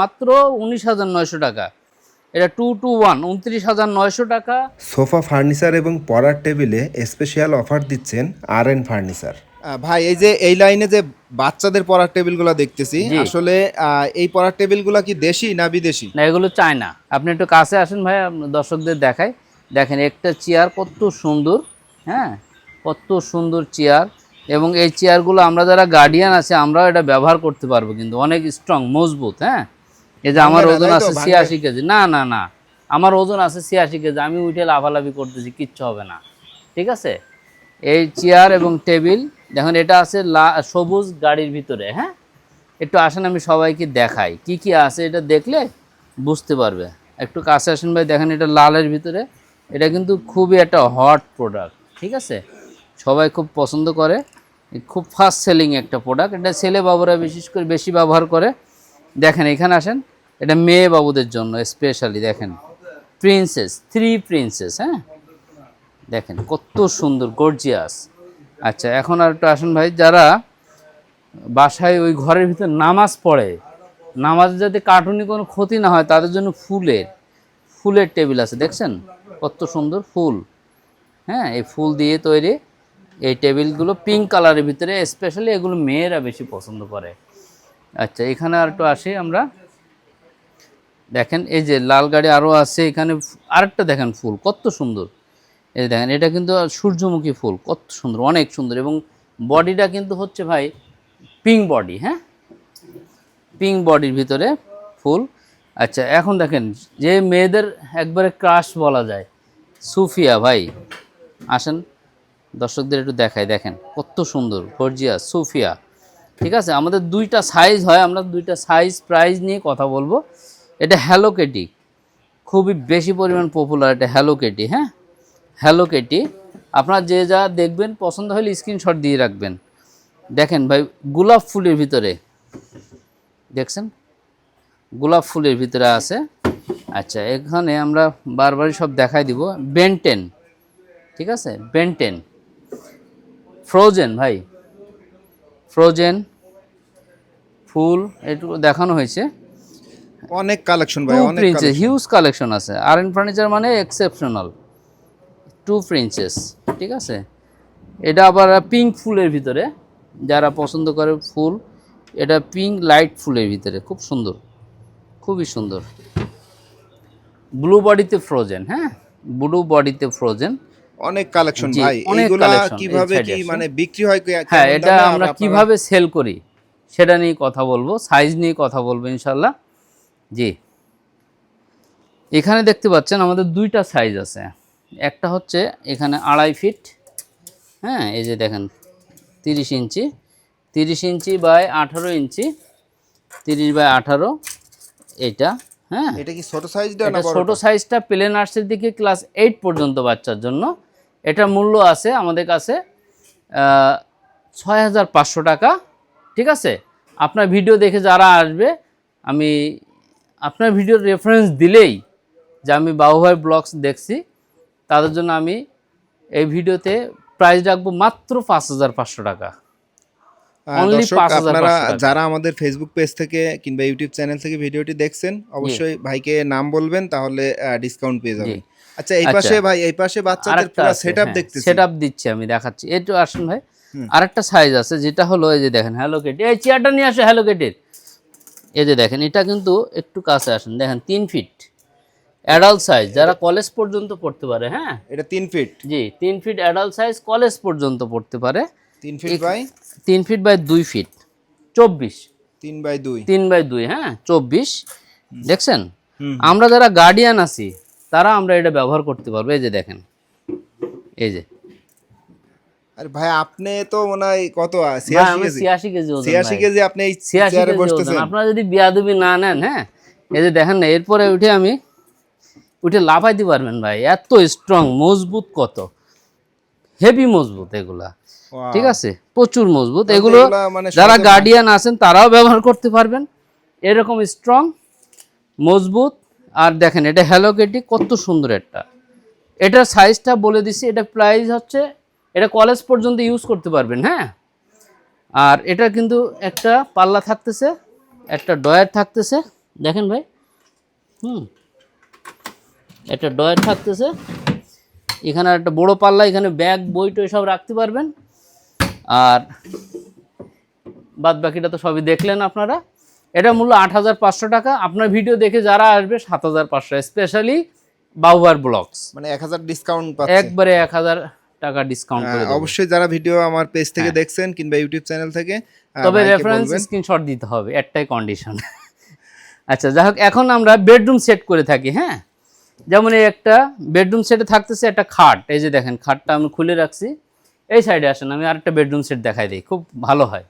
মাত্র উনিশ হাজার নয়শো টাকা। এটা টু টু ওয়ান উনত্রিশ হাজার নয়শো টাকা। সোফা ফার্নিচার এবং পড়ার টেবিলে স্পেশাল অফার দিচ্ছেন আর এন ফার্নিচার ভাই এই যে এই লাইনে যে বাচ্চাদের পড়ার টেবিলগুলো দেখতেছি আসলে এই পড়ার টেবিলগুলো কি দেশি না বিদেশি? না এগুলো চায় না আপনি একটু কাছে আসেন ভাই দর্শকদের দেখাই। দেখেন একটা চেয়ার কত সুন্দর হ্যাঁ? কত সুন্দর চেয়ার। এবং এই চেয়ারগুলো আমরা যারা গার্ডিয়ান আছে আমরাও এটা ব্যবহার করতে পারব কিন্তু অনেক স্ট্রং মজবুত হ্যাঁ? এই যে আমার ওজন আছে ছিয়াশি কেজি। না না না। আমার ওজন আছে ছিয়াশি কেজি। আমি উঠে লাফালাফি করতেছি কিচ্ছু হবে না। ঠিক আছে? এই চেয়ার এবং টেবিল দেখুন এটা আছে সবুজ গাড়ির ভিতরে হ্যাঁ? একটু আসেন আমি সবাইকে দেখাই। কি কি আছে এটা দেখলে বুঝতে পারবে। একটু কাছে আসেন ভাই দেখেন এটা লালের ভিতরে। এটা কিন্তু খুবই একটা হট প্রোডাক্ট ঠিক আছে? সবাই খুব পছন্দ করে। খুব ফাস্ট সেলিং একটা প্রোডাক্ট এটা ছেলে বাবুরা বিশেষ করে বেশি ব্যবহার করে। দেখেন এখানে আসেন। এটা মেয়ে বাবুদের জন্য স্পেশালি দেখেন। প্রিন্সেস থ্রি প্রিন্সেস হ্যাঁ? দেখেন, কত সুন্দর গর্জিয়াস আচ্ছা এখন আর একটু আসেন ভাই, যারা বাসায় ওই ঘরের ভিতর নামাজ পড়ে, নামাজ যাতে কার্টুনি কোনো ক্ষতি না হয়, তাদের জন্য ফুলের ফুলের টেবিল আছে, দেখছেন? কত সুন্দর ফুল। হ্যাঁ এই ফুল দিয়ে তৈরি এই টেবিলগুলো পিঙ্ক কালারের ভিতরে স্পেশালি এগুলো মেয়েরা বেশি পছন্দ করে। আচ্ছা এখানে আর একটু আসি আমরা। দেখেন, এই যে লাল গাড়ি আরও আছে, এখানে আরেকটা দেখেন ফুল, কত সুন্দর। এই দেখেন, এটা কিন্তু সূর্যমুখী ফুল, কত সুন্দর, অনেক সুন্দর এবং বডিটা কিন্তু হচ্ছে ভাই পিঙ্ক বডি হ্যাঁ? পিঙ্ক বডির ভিতরে ফুল। আচ্ছা এখন দেখেন, যে মেয়েদের একবারে ক্রাশ বলা যায়, সুফিয়া ভাই, আসেন, দর্শকদের একটু দেখাই, দেখেন, কত সুন্দর গর্জিয়া সুফিয়া। ঠিক আছে, আমাদের দুইটা সাইজ হয়, আমরা দুইটা সাইজ প্রাইস নিয়ে কথা বলব। এটা হ্যালো কেটি খুবই বেশি পরিমাণ পপুলার এটা হ্যালো কেটি হ্যাঁ? হ্যালো কেটি আপনার যে যা দেখবেন, পছন্দ হলে স্ক্রিনশট দিয়ে রাখবেন। দেখেন ভাই, গোলাপ ফুলের ভিতরে। দেখছেন? গোলাপ ফুলের ভিতরে আছে। আচ্ছা এখানে আমরা বারবারই সব দেখাই দিব। বেনটেন ঠিক আছে? বেনটেন ফ্রোজেন ভাই। ফ্রোজেন ফুল, এটুকু দেখানো হয়েছে। অনেক কালেকশন ভাই অনেক প্রিন্সেস হিউজ কালেকশন আছে। আর এন ফার্নিচার মানে এক্সেপশনাল টু প্রিন্সেস ঠিক আছে? এটা আবার পিঙ্ক ফুলের ভিতরে যারা পছন্দ করে ফুল এটা পিঙ্ক লাইট ফুলের ভিতরে খুব সুন্দর খুবই সুন্দর। ব্লু বডিতে ফ্রোজেন হ্যাঁ? ব্লু বডিতে ফ্রোজেন অনেক কালেকশন ভাই এই কীভাবে কি মানে বিক্রি হয় হ্যাঁ এটা আমরা কীভাবে সেল করি সেটা নিয়ে কথা বলব সাইজ নিয়ে কথা বলব ইনশাল্লাহ জি। এখানে দেখতে পাচ্ছেন আমাদের দুইটা সাইজ আছে। একটা হচ্ছে এখানে আড়াই ফিট হ্যাঁ এই যে দেখেন তিরিশ ইঞ্চি তিরিশ ইঞ্চি বাই আঠারো ইঞ্চি তিরিশ বাই আঠারো এটা হ্যাঁ। এটা কি ছোট সাইজটা এটা ছোট সাইজটা প্লে নার্সের দিকে ক্লাস এইট পর্যন্ত বাচ্চার জন্য। এটার মূল্য আছে আমাদের কাছে ছয় হাজার পাঁচশো টাকা ঠিক আছে? আপনার ভিডিও দেখে যারা আসবে আমি আপনার ভিডিওর রেফারেন্স দিলেই যে আমি বাবুভাই ব্লগস দেখছি তাদের জন্য আমি এই ভিডিওতে প্রাইস রাখব মাত্র পাঁচ হাজার পাঁচশো টাকা। আহ, only দর্শক 5,500 আপনারা যারা আমাদের ফেসবুক পেজ থেকে কিংবা ইউটিউব চ্যানেল থেকে ভিডিওটি দেখছেন অবশ্যই ভাইকে নাম বলবেন তাহলে ডিসকাউন্ট পেয়ে যাবেন। আচ্ছা এই আচ্ছা। পাশে ভাই এই পাশে বাচ্চাদের পুরো সেটআপ হ্যাঁ, দেখতেছি। সেটআপ দিচ্ছি আমি দেখাচ্ছি। এটা আসুন ভাই। আরেকটা সাইজ আছে যেটা হলো এই যে দেখেন হ্যালো কেটি এই চেয়ারটা নিয়ে আসো হ্যালো কেটির এই যে দেখেন এটা কিন্তু একটু কাছে আসেন। দেখেন তিন ফিট অ্যাডাল্ট সাইজ যারা কলেজ পর্যন্ত পড়তে পারে হ্যাঁ? এটা তিন ফিট জি তিন ফিট অ্যাডাল্ট সাইজ কলেজ পর্যন্ত পড়তে পারে। তিন ফিট বাই তিন ফিট বাই দুই ফিট চব্বিশ। তিন বাই দুই। তিন বাই দুই হ্যাঁ? চব্বিশ। দেখছেন? আমরা যারা গার্ডিয়ান আছি তারা আমরা এটা ব্যবহার করতে পারব। এই যে দেখেন। এই যে। আরে ভাই আপনি তো মনে হয় কত ছিয়াশি কেজি? ছিয়াশি কেজি আপনি ছিয়াশি। বসতেছেন। আপনারা যদি বিয়াদুবি না নেন হ্যাঁ? এই যে দেখেন না এরপরে উঠে আমি উঠে লাফাইতে পারবেন ভাই। এত স্ট্রং মজবুত কত? হেভি মজবুত এগুলা। ঠিক আছে? প্রচুর মজবুত। এগুলো মানে যারা গার্ডিয়ান আছেন তারাও ব্যবহার করতে পারবেন। এরকম স্ট্রং মজবুত। আর দেখেন এটা হ্যালো কেটি কত সুন্দর একটা। এটার সাইজটা বলে দিছি এটা প্রাইস হচ্ছে এটা কলেজ পর্যন্ত ইউজ করতে পারবেন হ্যাঁ? আর এটা কিন্তু একটা পাল্লা থাকতেছে একটা ডয়ার থাকতেছে। দেখেন ভাই হুম একটা ডয়ার থাকতেছে। এখানে একটা বড় পাল্লা এখানে ব্যাগ বই টই সব রাখতে পারবেন। আর বাদ বাকিটা তো সবই দেখলেন আপনারা। এটা মূল্য আট হাজার পাঁচশো টাকা। আপনার ভিডিও দেখে যারা আসবে সাত হাজার পাঁচশো স্পেশালি বাউবার ব্লগস মানে এক হাজার ডিসকাউন্ট একবারে এক হাজার টাকা ডিসকাউন্ট করে হ্যাঁ, অবশ্যই যারা ভিডিও আমার পেজ থেকে দেখছেন কিংবা ইউটিউব চ্যানেল থেকে তবে রেফারেন্স স্ক্রিনশট দিতে হবে একটাই কন্ডিশন আচ্ছা যাই হোক এখন আমরা বেডরুম সেট করে থাকি হ্যাঁ? যেমন এই একটা বেডরুম সেটে থাকতেছে একটা খাট এই যে দেখেন খাটটা আমি খুলে রাখছি। এই সাইডে আসেন আমি আরেকটা বেডরুম সেট দেখাই দিই খুব ভালো হয়।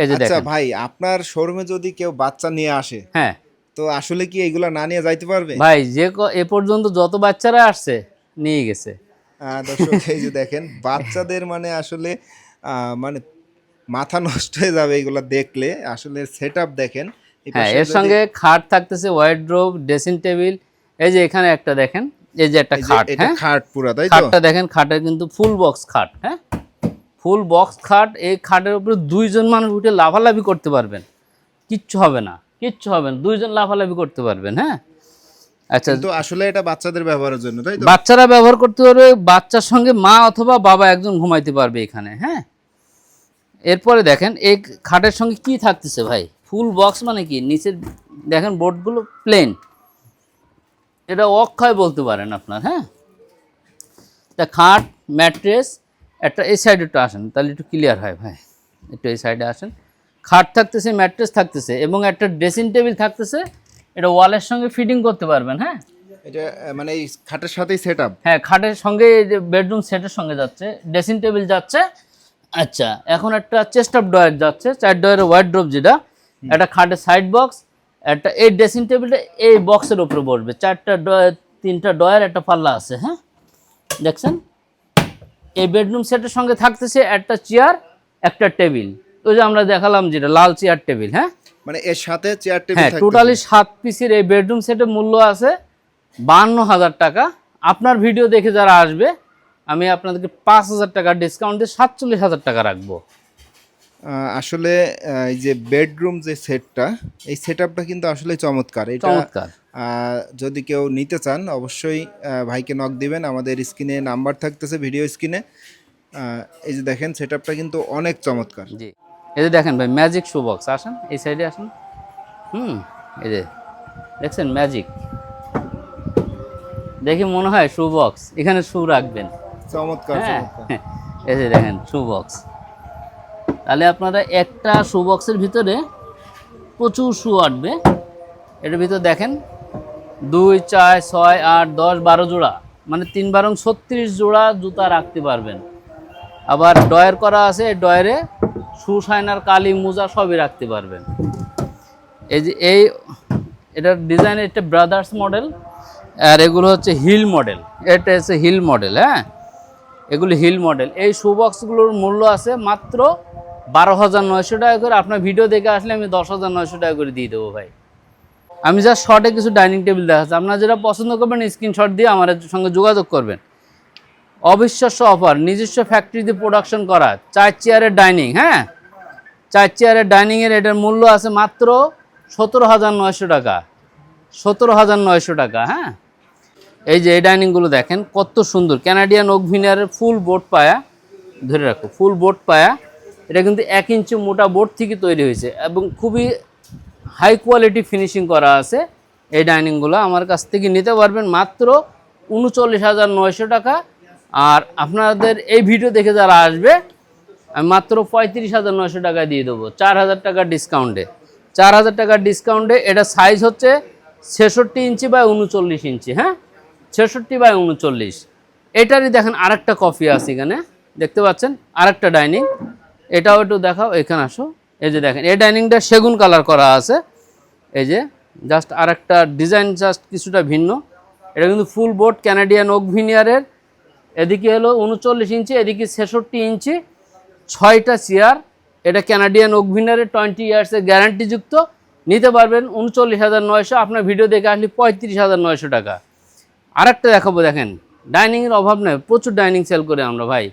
এই যে আচ্ছা দেখেন। ভাই আপনার শোরুমে যদি কেউ বাচ্চা নিয়ে আসে হ্যাঁ। তো আসলে কি এগুলা না নিয়ে যাইতে পারবে? ভাই যে এ পর্যন্ত যত বাচ্চারা আসছে নিয়ে গেছে। দর্শক এই যে দেখেন বাচ্চাদের মানে আসলে মানে মাথা নষ্ট হয়ে যাবে এগুলা দেখলে। আসলে সেট দেখেন হ্যাঁ এর সঙ্গে খাট থাকতেছে ওয়াইড্রোব ড্রেসিং টেবিল এই যে এখানে একটা দেখেন এই যে একটা খাট এটা হ্যাঁ? খাট পুরো তাই তো? খাটটা দেখেন খাটের কিন্তু ফুল বক্স খাট হ্যাঁ? ফুল বক্স খাট এই খাটের উপরে দুইজন মানুষ উঠে লাফালাফি করতে পারবেন। কিচ্ছু হবে না কিচ্ছু হবে না দুইজন লাফালাফি করতে পারবেন হ্যাঁ? আচ্ছা। কিন্তু আসলে এটা বাচ্চাদের ব্যবহারের জন্য তাই তো? বাচ্চারা ব্যবহার করতে পারবে বাচ্চার সঙ্গে মা অথবা বাবা একজন ঘুমাইতে পারবে এখানে হ্যাঁ? এরপরে দেখেন এই খাটের সঙ্গে কি থাকতেছে ভাই? ফুল বক্স মানে কি? নিচের দেখেন বোর্ডগুলো প্লেন এটা অক্ষয় বলতে পারেন আপনার হ্যাঁ? তা খাট ম্যাট্রেস একটা এই সাইডে একটু আসেন তাহলে একটু ক্লিয়ার হয় ভাই। একটু এই সাইডে আসেন। খাট থাকতেছে ম্যাট্রেস থাকতেছে এবং একটা ড্রেসিং টেবিল থাকতেছে এটা ওয়ালের সঙ্গে ফিটিং করতে পারবেন হ্যাঁ? এটা মানে এই খাটের সাথেই সেট আপ হ্যাঁ খাটের সঙ্গে বেডরুম সেটের সঙ্গে যাচ্ছে ড্রেসিং টেবিল যাচ্ছে। আচ্ছা এখন একটা চেস্ট অফ ডয়ার যাচ্ছে চার ডয়ারের ওয়ার্ড্রোব যেটা একটা খাটের সাইড বক্স একটা এই ড্রেসিং টেবিলটা এই বক্সের উপরে বসবে। চারটা ডয়ার তিনটা ডয়ার একটা পাল্লা আছে হ্যাঁ? দেখছেন? এই বেডরুম সেটের সঙ্গে থাকতেছে একটা চেয়ার একটা টেবিল ওই যে আমরা দেখালাম যেটা লাল চেয়ার টেবিল হ্যাঁ? মানে এর সাথে চেয়ার টেবিল হ্যাঁ টোটালি সাত পিসের এই বেডরুম সেটের মূল্য আছে বান্ন হাজার টাকা। আপনার ভিডিও দেখে যারা আসবে আমি আপনাদেরকে পাঁচ হাজার টাকা ডিসকাউন্ট দিয়ে সাতচল্লিশ হাজার টাকা রাখব। আসলে এই যে বেডরুম যে সেটটা এই সেটআপটা কিন্তু আসলে চমৎকার। এটা যদি কেউ নিতে চান অবশ্যই ভাইকে নক দিবেন। আমাদের স্ক্রিনে নাম্বার থাকতেছে ভিডিও স্ক্রিনে এই যে দেখেন সেটআপটা কিন্তু অনেক চমৎকার। জি। এই যে দেখেন ভাই ম্যাজিক শু বক্স আসেন এই সাইডে আসেন। হুম এই যে দেখছেন ম্যাজিক দেখি মনে হয় শু বক্স এখানে শু রাখবেন। চমৎকার হ্যাঁ চমৎকার। এই যে দেখেন শু বক্স তাহলে আপনারা একটা শু বক্সের ভিতরে প্রচুর শু আটবে। এটার ভিতর দেখেন দুই চার ছয় আট দশ বারো জোড়া। মানে তিন বারং ছত্রিশ জোড়া জুতা রাখতে পারবেন। আবার ডয়ের করা আছে ডয়ারে শু শাইনার কালি, মোজা সবই রাখতে পারবেন। এই যে এই এটার ডিজাইন এটা ব্রাদার্স মডেল, আর এগুলো হচ্ছে হিল মডেল। এটা হচ্ছে হিল মডেল হ্যাঁ? এগুলো হিল মডেল। এই শু বক্সগুলোর মূল্য আছে মাত্র বারো হাজার নয়শো টাকা করে। আপনার ভিডিও দেখে আসলে আমি দশ হাজার নয়শো টাকা করে দিয়ে দেবো ভাই। আমি যা শর্টে কিছু ডাইনিং টেবিল দেখাচ্ছি। আপনারা যেটা পছন্দ করবেন স্ক্রিনশট দিয়ে আমার সঙ্গে যোগাযোগ করবেন। অবিশ্বাস্য অফার নিজস্ব ফ্যাক্টরিতে প্রোডাকশন করা, চার চেয়ারের ডাইনিং হ্যাঁ? চার চেয়ারের ডাইনিংয়ের এটার মূল্য আছে মাত্র সতেরো হাজার নয়শো টাকা। সতেরো হাজার নয়শো টাকা হ্যাঁ? এই যে এই ডাইনিংগুলো দেখেন, কত সুন্দর। ক্যানাডিয়ান ওক ভিনিয়ারের ফুল বোর্ড পায়া, ধরে রাখো, ফুল বোর্ড পায়া। এটা কিন্তু এক ইঞ্চি মোটা বোর্ড থেকে তৈরি হয়েছে এবং খুবই হাই কোয়ালিটি ফিনিশিং করা আছে এই ডাইনিংগুলো আমার কাছ থেকে নিতে পারবেন মাত্র উনচল্লিশ হাজার নয়শো টাকা। আর আপনাদের এই ভিডিও দেখে যারা আসবে আমি মাত্র পঁয়ত্রিশ হাজার নয়শো টাকায় দিয়ে দেবো। চার হাজার টাকার ডিসকাউন্টে চার হাজার টাকার ডিসকাউন্টে এটা সাইজ হচ্ছে ছেষট্টি ইঞ্চি বাই উনচল্লিশ ইঞ্চি হ্যাঁ? ছেষট্টি বাই উনচল্লিশ। এটারই দেখেন আরেকটা কফি আছে এখানে। দেখতে পাচ্ছেন? আরেকটা ডাইনিং এটাও একটু দেখাও, এখানে আসো। এই যে দেখেন, এই ডাইনিংটা সেগুন কালার করা আছে। এই যে জাস্ট আরেকটা ডিজাইন জাস্ট কিছুটা ভিন্ন। এটা কিন্তু ফুল বোর্ড ক্যানাডিয়ান ওক ভিনিয়ারের এদিকে হলো উনচল্লিশ ইঞ্চি, এদিকে ছেষট্টি ইঞ্চি। ছয়টা চেয়ার এটা ক্যানাডিয়ান ওক ভিনিয়ারের টোয়েন্টি ইয়ার্সের গ্যারান্টিযুক্ত নিতে পারবেন উনচল্লিশ হাজার নয়শো, আপনার ভিডিও দেখে আসলে পঁয়ত্রিশ হাজার নয়শো টাকা। আরেকটা দেখাবো, দেখেন ডাইনিংয়ের অভাব নেই প্রচুর ডাইনিং সেল করে আমরা ভাই।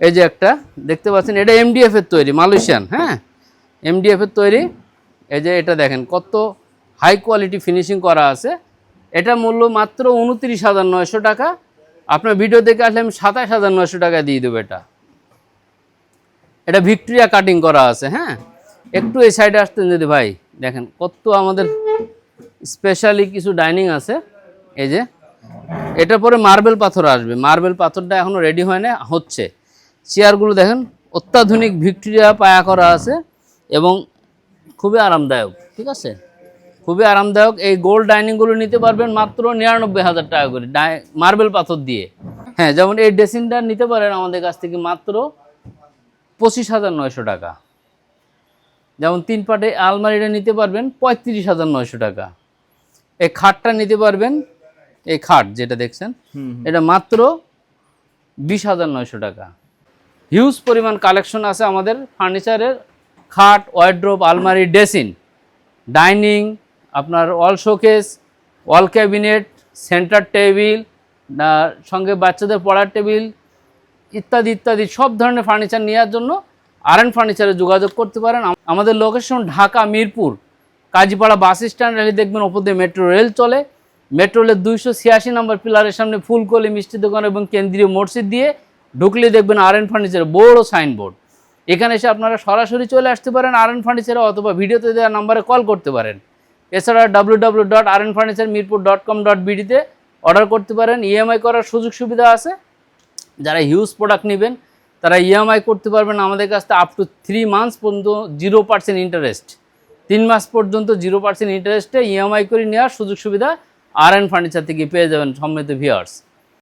এই যে একটা, দেখতে পাচ্ছেন, এটা এমডিএফ এর তৈরি মালয়েশিয়ান হ্যাঁ? এমডিএফ এর তৈরি। এই যে এটা দেখেন, কত হাই কোয়ালিটি ফিনিশিং করা আছে। এটা মূল্য মাত্র উনত্রিশ হাজার নয়শো টাকা। আপনার ভিডিও দেখে আসলে আমি সাতাশ হাজার নয়শো টাকা দিয়ে দেবো এটা। এটা ভিক্টোরিয়া কাটিং করা আছে হ্যাঁ? একটু এই সাইডে আসতেন যদি ভাই, দেখেন কত আমাদের স্পেশালি কিছু ডাইনিং আছে। এই যে এটার পরে মার্বেল পাথর আসবে। মার্বেল পাথরটা এখনও রেডি হয় না হচ্ছে। চেয়ারগুলো দেখেন, অত্যাধুনিক ভিক্টোরিয়া পায়া করা আছে এবং খুবই আরামদায়ক, ঠিক আছে? খুবই আরামদায়ক। এই গোল্ড ডাইনিংগুলো নিতে পারবেন মাত্র নিরানব্বই হাজার টাকা করে মার্বেল পাথর দিয়ে। হ্যাঁ যেমন এই ড্রেসিংটা নিতে পারেন আমাদের কাছ থেকে মাত্র পঁচিশ হাজার নয়শো টাকা। যেমন তিন পাটে আলমারিটা নিতে পারবেন পঁয়ত্রিশ হাজার নয়শো টাকা। এই খাটটা নিতে পারবেন এই খাট যেটা দেখছেন এটা মাত্র বিশ হাজার নয়শো টাকা। হিউজ পরিমাণ কালেকশন আছে আমাদের ফার্নিচারের খাট ওয়ার্ড্রোব আলমারি ড্রেসিং ডাইনিং আপনার wall showcase wall cabinet centre table সঙ্গে বাচ্চাদের পড়ার টেবিল ইত্যাদি ইত্যাদি, সব ধরনের ফার্নিচার নেওয়ার জন্য আর এন ফার্নিচারে যোগাযোগ করতে পারেন। আমাদের location Dhaka, Mirpur, Kazipara bus stand রেলে দেখবেন ওপর দিয়ে মেট্রো রেল চলে। মেট্রো রেলের দুইশো ছিয়াশি নম্বর পিলারের সামনে ফুলকলি মিষ্টি দোকান এবং কেন্দ্রীয় মসজিদ দিয়ে ঢুকলে দেখবেন আর এন ফার্নিচারের বড় সাইনবোর্ড এখানে এসে আপনারা সরাসরি চলে আসতে পারেন আর এন ফার্নিচারে অথবা ভিডিওতে দেওয়া নাম্বারে কল করতে পারেন। এছাড়া W W dot R N furniture Mirpur dot com dot বিডিতে order করতে পারেন। ইএমআই করার সুযোগ সুবিধা আছে। যারা হিউজ প্রোডাক্ট নেবেন, তারা ইএমআই করতে পারবেন আমাদের কাছ থেকে আপ টু থ্রি মান্থস পর্যন্ত জিরো পার্সেন্ট ইন্টারেস্ট তিন মাস পর্যন্ত জিরো পার্সেন্ট ইন্টারেস্টে ইএমআই করে নেওয়ার সুযোগ সুবিধা আর এন ফার্নিচার থেকে পেয়ে যাবেন সম্মিলিত ভিওয়ার্স